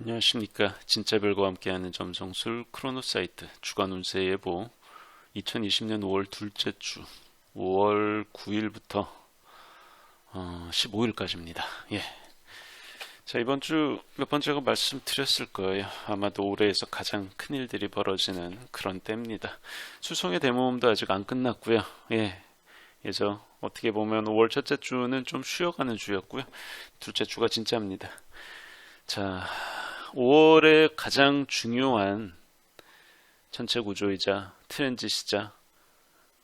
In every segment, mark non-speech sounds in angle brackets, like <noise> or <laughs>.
안녕하십니까 진짜별과 함께하는 점성술 크로노사이트 주간 운세 예보 2020년 5월 둘째 주 5월 9일부터 어, 15일까지입니다. 예. 자 이번 주 몇 번 제가 말씀드렸을 거예요. 아마도 올해에서 가장 큰 일들이 벌어지는 그런 때입니다. 수송의 대모험도 아직 안 끝났고요. 예. 그래서 어떻게 보면 5월 첫째 주는 좀 쉬어가는 주였고요. 둘째 주가 진짜입니다. 자, 5월에 가장 중요한 전체 구조이자 트렌지시자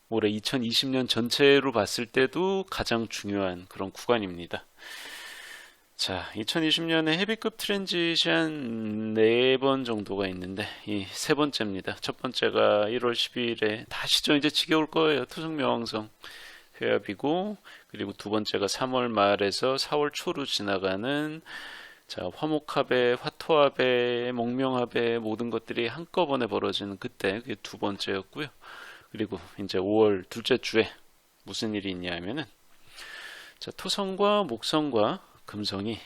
올해 2020년 전체로 봤을 때도 가장 중요한 그런 구간입니다. 자, 2020년에 헤비급 트렌지시 한 4번 정도가 있는데 이 세 번째입니다. 첫 번째가 1월 12일에 다시죠. 이제 지겨울 거예요. 투성명왕성 회합이고 그리고 두 번째가 3월 말에서 4월 초로 지나가는 자, 화목합에, 화토합에, 목명합에 모든 것들이 한꺼번에 벌어지는 그때 그게 두 번째였고요. 그리고 이제 5월 둘째 주에 무슨 일이 있냐 하면은 자, 토성과 목성과 금성이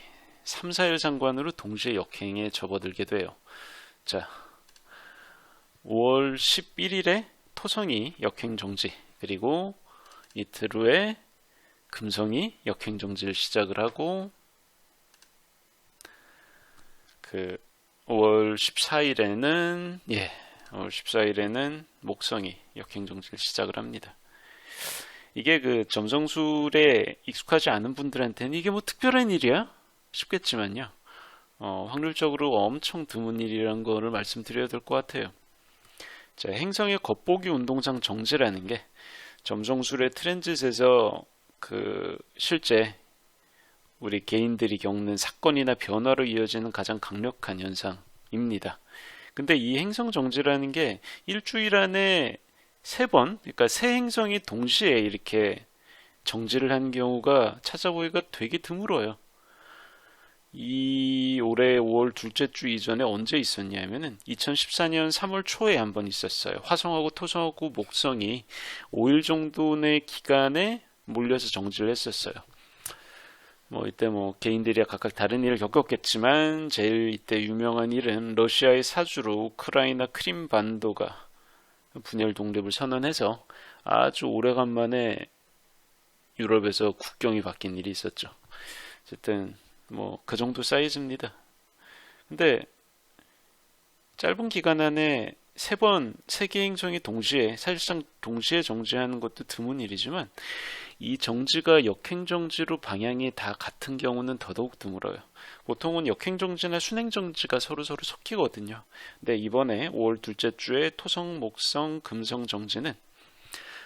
3, 4일 상관으로 동시에 역행에 접어들게 돼요. 자, 5월 11일에 토성이 역행 정지, 그리고 이틀 후에 금성이 역행 정지를 시작을 하고 그 5월 14일에는 예, 5월 14일에는 목성이 역행정지를 시작을 합니다. 이게 그 점성술에 익숙하지 않은 분들한테는 이게 뭐 특별한 일이야? 싶겠지만요. 어, 확률적으로 엄청 드문 일이라는 거를 말씀드려야 될 것 같아요. 자, 행성의 겉보기 운동장 정지라는 게 점성술의 트랜짓에서 그 실제 우리 개인들이 겪는 사건이나 변화로 이어지는 가장 강력한 현상입니다. 근데 이 행성 정지라는 게 일주일 안에 세 번, 그러니까 세 행성이 동시에 이렇게 정지를 한 경우가 찾아보기가 되게 드물어요. 이 올해 5월 둘째 주 이전에 언제 있었냐면은 2014년 3월 초에 한 번 있었어요. 화성하고 토성하고 목성이 5일 정도의 기간에 몰려서 정지를 했었어요. 뭐 이때 뭐 개인들이 각각 다른 일을 겪었겠지만 제일 이때 유명한 일은 러시아의 사주로 우크라이나 크림 반도가 분열 독립을 선언해서 아주 오래간만에 유럽에서 국경이 바뀐 일이 있었죠. 어쨌든 뭐 그 정도 사이즈입니다. 근데 짧은 기간 안에 세 번 세계 행성이 동시에 사실상 동시에 정지하는 것도 드문 일이지만 이 정지가 역행정지로 방향이 다 같은 경우는 더더욱 드물어요. 보통은 역행정지나 순행정지가 서로서로 섞이거든요. 근데 이번에 5월 둘째 주에 토성, 목성, 금성 정지는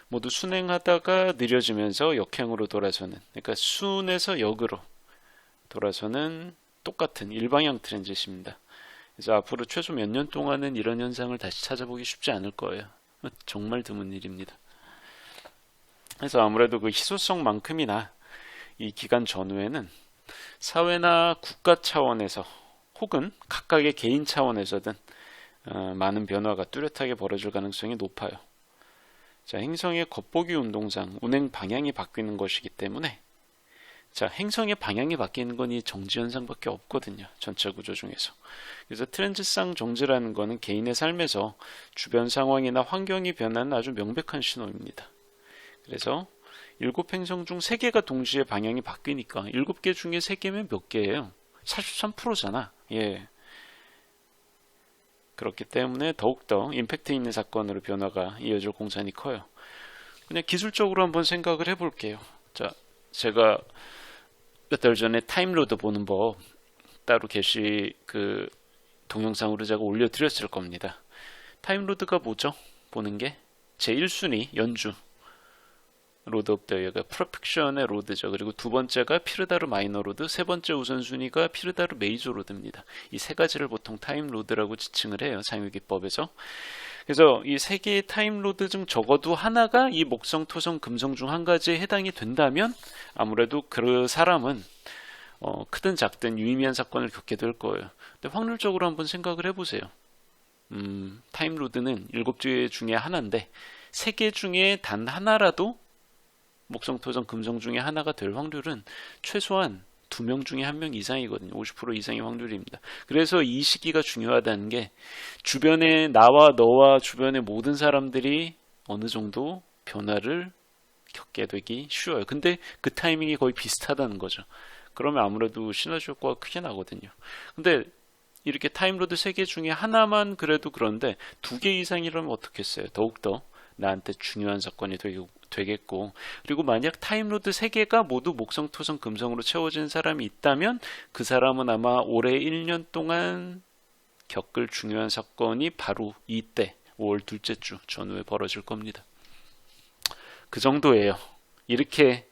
모두 순행하다가 느려지면서 역행으로 돌아서는 그러니까 순에서 역으로 돌아서는 똑같은 일방향 트랜짓입니다. 그래서 앞으로 최소 몇 년 동안은 이런 현상을 다시 찾아보기 쉽지 않을 거예요. <laughs> 정말 드문 일입니다. 그래서 아무래도 그 희소성만큼이나 이 기간 전후에는 사회나 국가 차원에서 혹은 각각의 개인 차원에서든 어, 많은 변화가 뚜렷하게 벌어질 가능성이 높아요. 자, 행성의 겉보기 운동상 운행 방향이 바뀌는 것이기 때문에 자, 행성의 방향이 바뀌는 건 이 정지 현상밖에 없거든요. 전체 구조 중에서. 그래서 트렌즈상 정지라는 것은 개인의 삶에서 주변 상황이나 환경이 변하는 아주 명백한 신호입니다. 그래서 일곱 행성 중 세 개가 동시에 방향이 바뀌니까 일곱 개 중에 세 개면 몇 개예요? 43%잖아. 예. 그렇기 때문에 더욱더 임팩트 있는 사건으로 변화가 이어질 공산이 커요. 그냥 기술적으로 한번 생각을 해볼게요. 자, 제가 몇 달 전에 타임로드 보는 법 따로 게시 그 동영상으로 제가 올려드렸을 겁니다. 타임로드가 뭐죠? 보는 게 제1순위 연주 로드 오브 더 이어가 프로펙션의 로드죠. 그리고 두 번째가 피르다르 마이너 로드, 세 번째 우선순위가 피르다르 메이저 로드입니다. 이 세 가지를 보통 타임 로드라고 지칭을 해요. 상유기법에서. 그래서 이 세 개의 타임 로드 중 적어도 하나가 이 목성, 토성, 금성 중 한 가지에 해당이 된다면 아무래도 그 사람은 어, 크든 작든 유의미한 사건을 겪게 될 거예요. 근데 확률적으로 한번 생각을 해보세요. 음, 타임 로드는 일곱 개 중에 하나인데 세 개 중에 단 하나라도 목성, 토성, 금성 중에 하나가 될 확률은 최소한 두 명 중에 한 명 이상이거든요. 50% 이상의 확률입니다. 그래서 이 시기가 중요하다는 게 주변에 나와 너와 주변의 모든 사람들이 어느 정도 변화를 겪게 되기 쉬워요. 근데 그 타이밍이 거의 비슷하다는 거죠. 그러면 아무래도 시너지 효과가 크게 나거든요. 근데 이렇게 타임로드 세 개 중에 하나만 그래도 그런데 두 개 이상이라면 어떻겠어요? 더욱더 나한테 중요한 사건이 되 겠고 그리고 만약 타임로드 세 개가 모두 목성, 토성, 금성으로 채워진 사람이 있다면 그 사람은 아마 올해 1년 동안 겪을 중요한 사건이 바로 이때 5월 둘째 주 전후에 벌어질 겁니다. 그 정도예요. 이렇게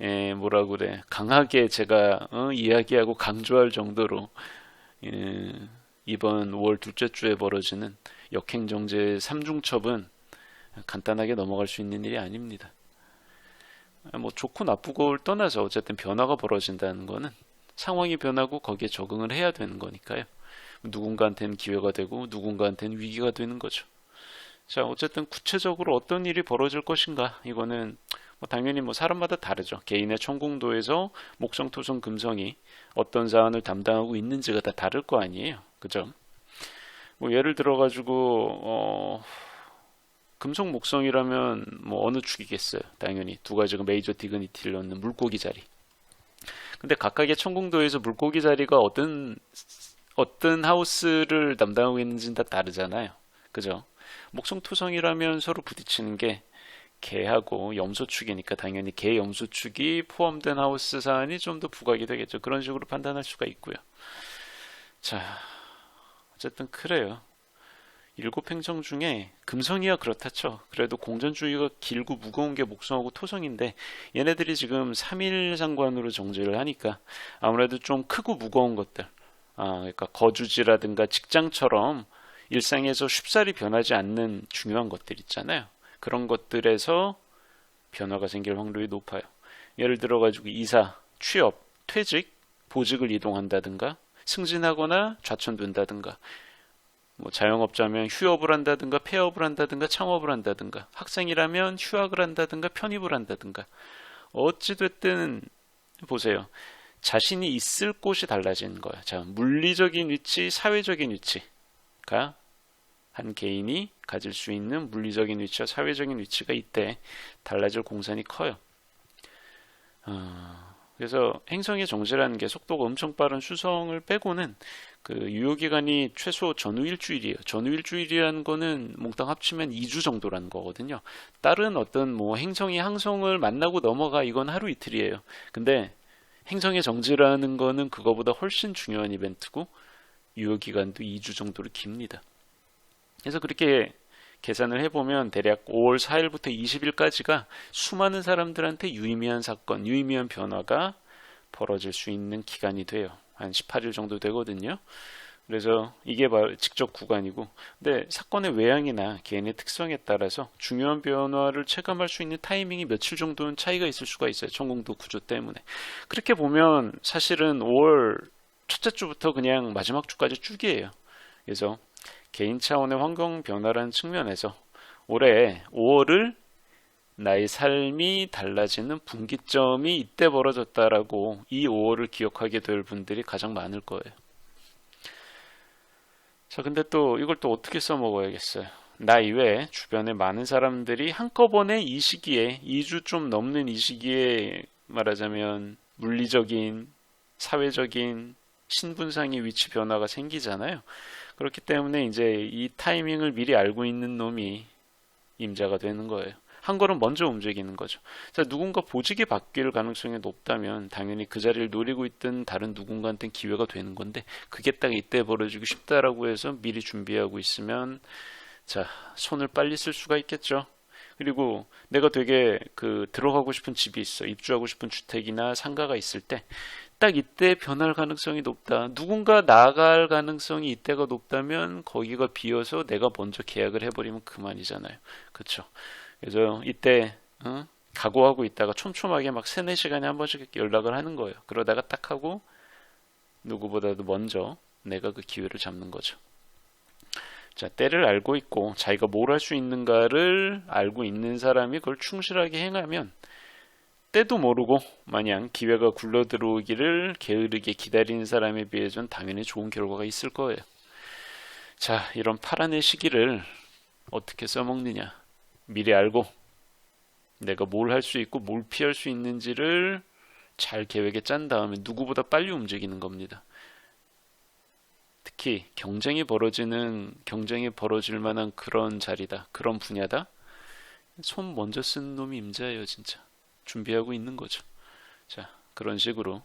에, 뭐라 그래 강하게 제가 어, 이야기하고 강조할 정도로 에, 이번 5월 둘째 주에 벌어지는 역행정제 3중첩은 간단하게 넘어갈 수 있는 일이 아닙니다. 뭐 좋고 나쁘고를 떠나서 어쨌든 변화가 벌어진다는 거는 상황이 변하고 거기에 적응을 해야 되는 거니까요. 누군가한테는 기회가 되고 누군가한테는 위기가 되는 거죠. 자, 어쨌든 구체적으로 어떤 일이 벌어질 것인가? 이거는 뭐 당연히 뭐 사람마다 다르죠. 개인의 천공도에서 목성, 토성, 금성이 어떤 사안을 담당하고 있는지가 다 다를 거 아니에요. 그죠? 뭐 예를 들어 가지고 어 금속 목성이라면 뭐 어느 축이겠어요. 당연히 두 가지가 메이저 디그니티를 넣는 물고기 자리. 근데 각각의 천공도에서 물고기 자리가 어떤 어떤 하우스를 담당하고 있는지는 다 다르잖아요. 그죠? 목성 토성이라면 서로 부딪히는 게 개하고 염소축이니까 당연히 개 염소축이 포함된 하우스 사안이 좀 더 부각이 되겠죠. 그런 식으로 판단할 수가 있고요. 자, 어쨌든 그래요. 일곱 행성 중에 금성이야 그렇다죠. 그래도 공전주의가 길고 무거운 게 목성하고 토성인데 얘네들이 지금 3일 상관으로 정제를 하니까 아무래도 좀 크고 무거운 것들, 아, 그러니까 거주지라든가 직장처럼 일상에서 쉽사리 변하지 않는 중요한 것들 있잖아요. 그런 것들에서 변화가 생길 확률이 높아요. 예를 들어 가지고 이사, 취업, 퇴직, 보직을 이동한다든가 승진하거나 좌천된다든가 뭐 자영업자면 휴업을 한다든가 폐업을 한다든가 창업을 한다든가 학생이라면 휴학을 한다든가 편입을 한다든가 어찌됐든 보세요. 자신이 있을 곳이 달라지는 거야. 자, 물리적인 위치, 사회적인 위치가 한 개인이 가질 수 있는 물리적인 위치와 사회적인 위치가 이때 달라질 공산이 커요. 어, 그래서 행성의 정제라는 게 속도가 엄청 빠른 수성을 빼고는 그 유효 기간이 최소 전후 일주일이에요. 전후 일주일이라는 거는 몽땅 합치면 2주 정도라는 거거든요. 다른 어떤 뭐 행성이 항성을 만나고 넘어가 이건 하루 이틀이에요. 근데 행성의 정지라는 거는 그거보다 훨씬 중요한 이벤트고 유효 기간도 2주 정도로 깁니다. 그래서 그렇게 계산을 해보면 대략 5월 4일부터 20일까지가 수많은 사람들한테 유의미한 사건, 유의미한 변화가 벌어질 수 있는 기간이 돼요. 한 18일 정도 되거든요. 그래서 이게 바로 직접 구간이고, 근데 사건의 외향이나 개인의 특성에 따라서 중요한 변화를 체감할 수 있는 타이밍이 며칠 정도는 차이가 있을 수가 있어요. 전공도 구조 때문에. 그렇게 보면 사실은 5월 첫째 주부터 그냥 마지막 주까지 쭉이에요. 그래서 개인 차원의 환경 변화라는 측면에서 올해 5월을 나의 삶이 달라지는 분기점이 이때 벌어졌다라고 이 5월을 기억하게 될 분들이 가장 많을 거예요. 자, 근데 또 이걸 또 어떻게 써먹어야겠어요? 나 이외에 주변에 많은 사람들이 한꺼번에 이 시기에 2주 좀 넘는 이 시기에 말하자면 물리적인, 사회적인, 신분상의 위치 변화가 생기잖아요. 그렇기 때문에 이제 이 타이밍을 미리 알고 있는 놈이 임자가 되는 거예요. 한 걸음 먼저 움직이는 거죠. 자, 누군가 보직이 바뀔 가능성이 높다면 당연히 그 자리를 노리고 있던 다른 누군가한테는 기회가 되는 건데 그게 딱 이때 벌어지고 싶다라고 해서 미리 준비하고 있으면 자, 손을 빨리 쓸 수가 있겠죠. 그리고 내가 되게 그 들어가고 싶은 집이 있어. 입주하고 싶은 주택이나 상가가 있을 때 딱 이때 변할 가능성이 높다. 누군가 나갈 가능성이 이때가 높다면 거기가 비어서 내가 먼저 계약을 해버리면 그만이잖아요. 그렇죠? 그래서 이때 어? 각오하고 있다가 촘촘하게 막 3, 4시간에 한 번씩 연락을 하는 거예요. 그러다가 딱 하고 누구보다도 먼저 내가 그 기회를 잡는 거죠. 자, 때를 알고 있고 자기가 뭘 할 수 있는가를 알고 있는 사람이 그걸 충실하게 행하면 때도 모르고 마냥 기회가 굴러 들어오기를 게으르게 기다리는 사람에 비해선 당연히 좋은 결과가 있을 거예요. 자, 이런 파란의 시기를 어떻게 써먹느냐. 미리 알고 내가 뭘 할 수 있고 뭘 피할 수 있는지를 잘 계획에 짠 다음에 누구보다 빨리 움직이는 겁니다. 특히 경쟁이 벌어지는 경쟁이 벌어질 만한 그런 자리다. 그런 분야다. 손 먼저 쓴 놈이 임자예요, 진짜. 준비하고 있는 거죠. 자, 그런 식으로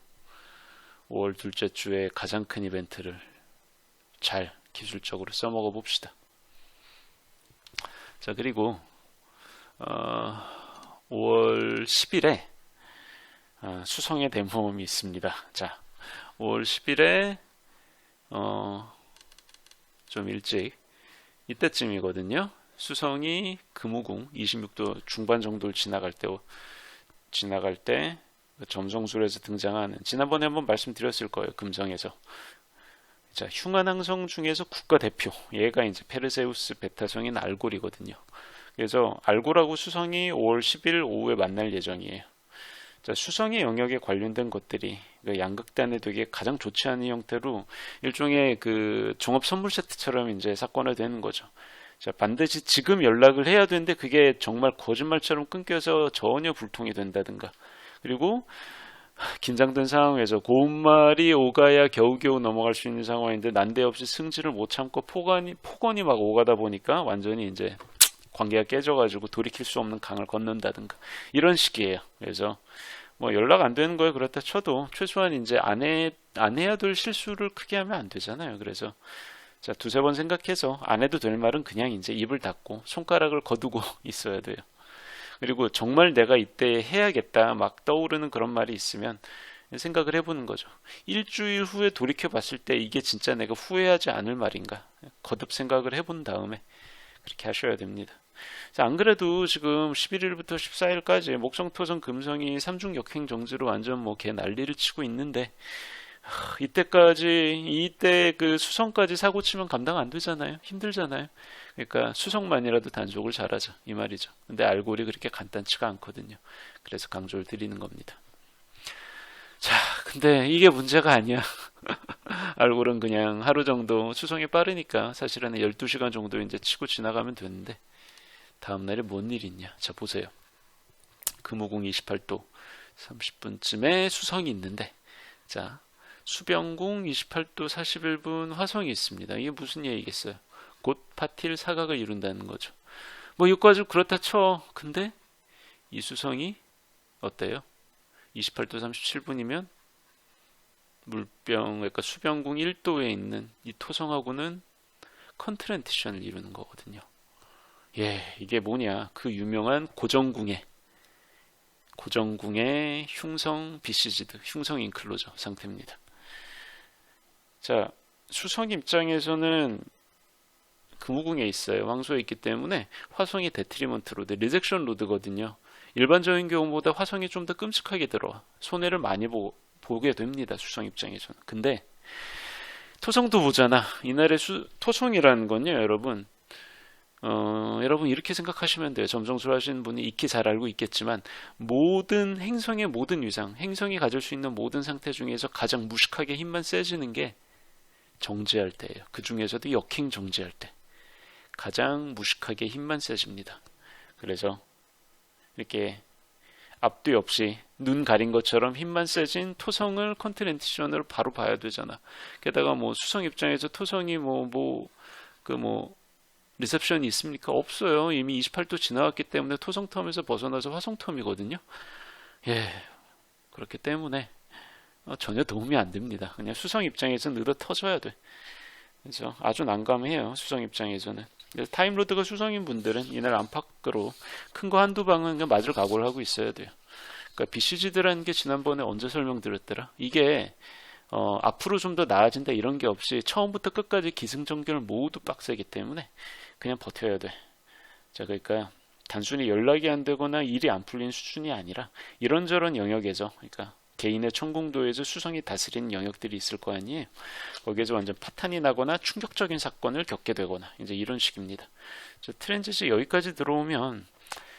5월 둘째 주에 가장 큰 이벤트를 잘 기술적으로 써먹어 봅시다. 자, 그리고 어, 5월 10일에 어, 수성의 대모험이 있습니다. 자, 5월 10일에 어, 좀 일찍 이때쯤이거든요. 수성이 금우궁 26도 중반 정도를 지나갈 때 지나갈 때 점성술에서 등장하는 지난번에 한번 말씀드렸을 거예요. 금성에서 자 흉한항성 중에서 국가대표 얘가 이제 페르세우스 베타성인 알골이거든요. 그래서 알골하고 수성이 5월 10일 오후에 만날 예정이에요. 자, 수성의 영역에 관련된 것들이 그 양극단에 되게 가장 좋지 않은 형태로 일종의 그 종합 선물 세트처럼 이제 사건화 되는 거죠. 자, 반드시 지금 연락을 해야 되는데 그게 정말 거짓말처럼 끊겨서 전혀 불통이 된다든가. 그리고 긴장된 상황에서 고운 말이 오가야 겨우겨우 넘어갈 수 있는 상황인데 난데없이 승질을 못 참고 폭언이 폭언이 막 오가다 보니까 완전히 이제 관계가 깨져가지고 돌이킬 수 없는 강을 건넌다든가 이런 식이에요. 그래서 뭐 연락 안 되는 거에 그렇다 쳐도 최소한 이제 안 해, 안 해야 될 실수를 크게 하면 안 되잖아요. 그래서 자, 두세 번 생각해서 안 해도 될 말은 그냥 이제 입을 닫고 손가락을 거두고 <laughs> 있어야 돼요. 그리고 정말 내가 이때 해야겠다 막 떠오르는 그런 말이 있으면 생각을 해보는 거죠. 일주일 후에 돌이켜 봤을 때 이게 진짜 내가 후회하지 않을 말인가 거듭 생각을 해본 다음에 그렇게 하셔야 됩니다. 자, 안 그래도 지금 11일부터 14일까지 목성, 토성, 금성이 삼중 역행 정지로 완전 뭐 개 난리를 치고 있는데 하, 이때까지 이때 그 수성까지 사고 치면 감당 안 되잖아요. 힘들잖아요. 그러니까 수성만이라도 단속을 잘하자 이 말이죠. 근데 알골이 그렇게 간단치가 않거든요. 그래서 강조를 드리는 겁니다. 자, 근데 이게 문제가 아니야. <laughs> 알골은 그냥 하루 정도 수성이 빠르니까 사실은 12시간 정도 이제 치고 지나가면 되는데 다음날에 뭔일 있냐? 자, 보세요. 금호궁 28도 30분쯤에 수성이 있는데 자, 수병궁 28도 41분 화성이 있습니다. 이게 무슨 얘기겠어요? 곧 파틸 사각을 이룬다는 거죠. 뭐 이거까지 그렇다 쳐. 근데 이 수성이 어때요? 28도 37분이면 물병, 그러니까 수병궁 1도에 있는 이 토성하고는 컨트렌티션을 이루는 거거든요. 예, 이게 뭐냐? 그 유명한 고정궁의 고정궁의 흉성 비시지드, 흉성 인클로저 상태입니다. 자, 수성 입장에서는 금우궁에 있어요. 황소에 있기 때문에 화성이 데트리먼트 로드, 리젝션 로드거든요. 일반적인 경우보다 화성이 좀 더 끔찍하게 들어와. 손해를 많이 보, 보게 됩니다. 수성 입장에서는. 근데 토성도 보잖아. 이날의 수, 토성이라는 건요, 여러분. 어, 여러분 이렇게 생각하시면 돼요. 점성술 하시는 분이 익히 잘 알고 있겠지만 모든 행성의 모든 위상, 행성이 가질 수 있는 모든 상태 중에서 가장 무식하게 힘만 세지는 게 정지할 때예요. 그 중에서도 역행 정지할 때 가장 무식하게 힘만 세집니다. 그래서 이렇게 앞뒤 없이 눈 가린 것처럼 힘만 세진 토성을 컨티넨티션으로 바로 봐야 되잖아. 게다가 뭐 수성 입장에서 토성이 뭐 뭐 그뭐 뭐 리셉션이 있습니까? 없어요. 이미 28도 지나갔기 때문에 토성텀에서 벗어나서 화성텀이거든요. 예, 그렇기 때문에 어, 전혀 도움이 안 됩니다. 그냥 수성 입장에서는 느려 터져야 돼. 그래서 아주 난감해요. 수성 입장에서는. 타임로드가 수성인 분들은 이날 안팎으로 큰 거 한두 방은 그냥 맞을 각오를 하고 있어야 돼요. 그러니까 BCG드라는 게 지난번에 언제 설명드렸더라? 이게 어, 앞으로 좀 더 나아진다 이런 게 없이 처음부터 끝까지 기승전결 모두 빡세기 때문에 그냥 버텨야 돼. 자, 그러니까 단순히 연락이 안 되거나 일이 안 풀린 수준이 아니라 이런저런 영역에서 그러니까 개인의 천공도에서 수성이 다스리는 영역들이 있을 거 아니에요. 거기에서 완전 파탄이 나거나 충격적인 사건을 겪게 되거나 이제 이런 식입니다. 트랜짓이 여기까지 들어오면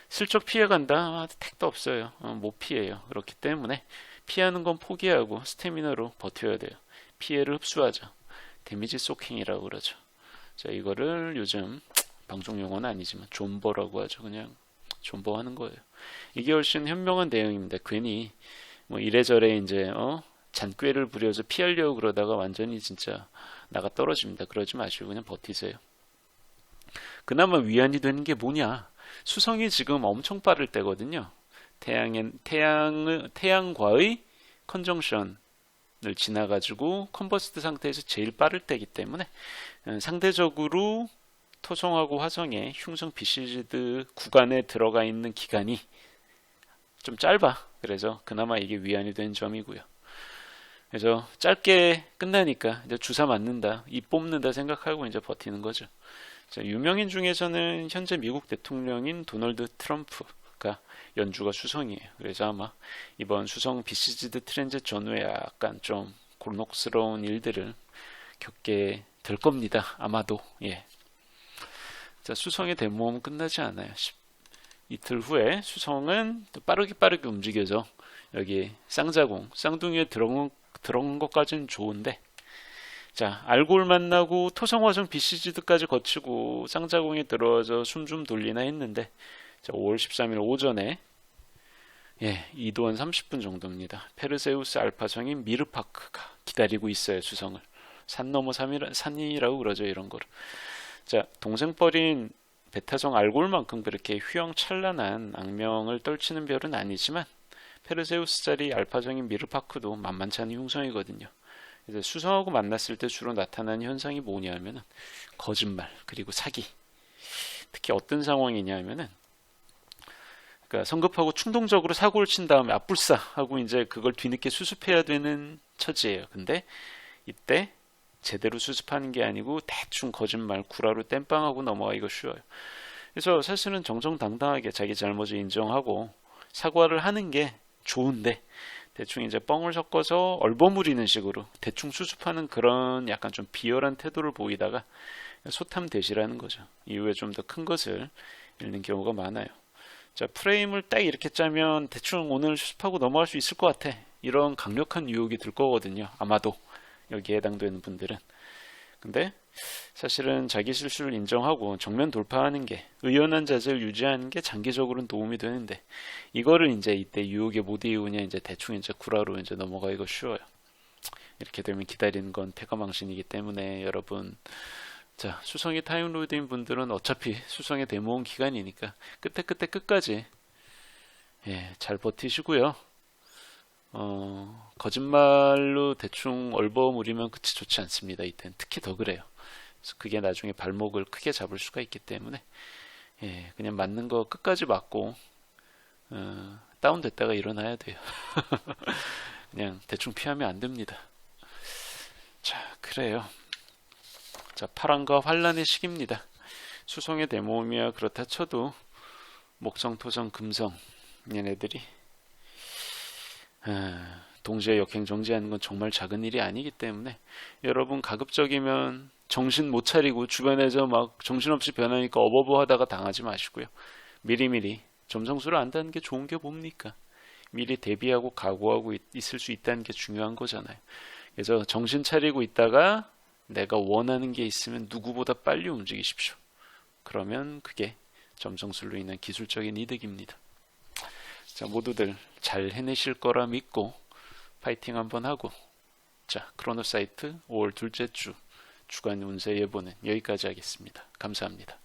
슬쩍 피해간다? 아, 택도 없어요. 어, 못 피해요. 그렇기 때문에 피하는 건 포기하고 스태미너로 버텨야 돼요. 피해를 흡수하죠. 데미지 소킹이라고 그러죠. 자, 이거를 요즘 방송 용어는 아니지만 존버라고 하죠. 그냥 존버하는 거예요. 이게 훨씬 현명한 대응입니다. 괜히 뭐 이래저래 이제 어 잔꾀를 부려서 피하려고 그러다가 완전히 진짜 나가 떨어집니다. 그러지 마시고 그냥 버티세요. 그나마 위안이 되는 게 뭐냐? 수성이 지금 엄청 빠를 때거든요. 태양의 태양 태양과의 컨정션을 지나가지고 컨버스트 상태에서 제일 빠를 때이기 때문에 음, 상대적으로 토성하고 화성의 흉성 비시즈드 구간에 들어가 있는 기간이 좀 짧아. 그래서 그나마 이게 위안이 된 점이고요. 그래서 짧게 끝나니까 이제 주사 맞는다, 입 뽑는다 생각하고 이제 버티는 거죠. 자, 유명인 중에서는 현재 미국 대통령인 도널드 트럼프가 연주가 수성이에요. 그래서 아마 이번 수성 비시즈드 트랜짓 전후에 약간 좀 곤혹스러운 일들을 겪게 될 겁니다. 아마도 예. 자, 수성의 대모험은 끝나지 않아요. 이틀 후에 수성은 빠르게 빠르게 움직여서 여기 쌍자공, 쌍둥이에 들어온, 들어온 것까지는 좋은데 자, 알골 만나고 토성화성 비시즈드까지 거치고 쌍자공에 들어와서 숨 좀 돌리나 했는데 자, 5월 13일 오전에 예, 이도한 30분 정도입니다. 페르세우스 알파성인 미르파크가 기다리고 있어요, 수성을. 산 넘어 산이라고 그러죠, 이런 거를. 자, 동생뻘인 베타성 알골만큼 그렇게 휘황찬란한 악명을 떨치는 별은 아니지만 페르세우스 자리 알파성인 미르파크도 만만치 않은 흉성이거든요. 그래서 수성하고 만났을 때 주로 나타나는 현상이 뭐냐면은 거짓말 그리고 사기. 특히 어떤 상황이냐 하면은 그러니까 성급하고 충동적으로 사고를 친 다음에 앞불싸 하고 이제 그걸 뒤늦게 수습해야 되는 처지예요. 근데 이때 제대로 수습하는 게 아니고 대충 거짓말 구라로 땜빵하고 넘어가기가 쉬워요. 그래서 사실은 정정당당하게 자기 잘못을 인정하고 사과를 하는 게 좋은데 대충 이제 뻥을 섞어서 얼버무리는 식으로 대충 수습하는 그런 약간 좀 비열한 태도를 보이다가 소탐 대시라는 거죠. 이후에 좀 더 큰 것을 잃는 경우가 많아요. 자, 프레임을 딱 이렇게 짜면 대충 오늘 수습하고 넘어갈 수 있을 것 같아. 이런 강력한 유혹이 들 거거든요. 아마도 여기에 해당되는 분들은. 근데 사실은 자기 실수를 인정하고 정면 돌파하는 게 의연한 자세를 유지하는 게 장기적으로는 도움이 되는데 이거를 이제 이때 유혹에 못 이으냐 이제 대충 이제 구라로 이제 넘어가기가 쉬워요. 이렇게 되면 기다리는 건 패가망신이기 때문에 여러분 자 수성이 타임로드인 분들은 어차피 수성의 데모온 기간이니까 끝에 끝에 끝까지 예, 잘 버티시고요. 어, 거짓말로 대충 얼버무리면 끝이 좋지 않습니다. 이땐 특히 더 그래요. 그게 나중에 발목을 크게 잡을 수가 있기 때문에 예, 그냥 맞는 거 끝까지 맞고 어, 다운됐다가 일어나야 돼요. <laughs> 그냥 대충 피하면 안 됩니다. 자, 그래요. 자, 파랑과 환란의 시기입니다. 수성의 대모험이야 그렇다 쳐도 목성, 토성, 금성 얘네들이 아, 동시에 역행 정지하는 건 정말 작은 일이 아니기 때문에 여러분 가급적이면 정신 못 차리고 주변에서 막 정신없이 변하니까 어버버 하다가 당하지 마시고요. 미리미리 점성술을 안다는 게 좋은 게 뭡니까? 미리 대비하고 각오하고 있, 을수 있다는 게 중요한 거잖아요. 그래서 정신 차리고 있다가 내가 원하는 게 있으면 누구보다 빨리 움직이십시오. 그러면 그게 점성술로 인한 기술적인 이득입니다. 자, 모두들 잘 해내실 거라 믿고 파이팅 한번 하고 자, 크로노 사이트 5월 둘째 주 주간 운세 예보는 여기까지 하겠습니다. 감사합니다.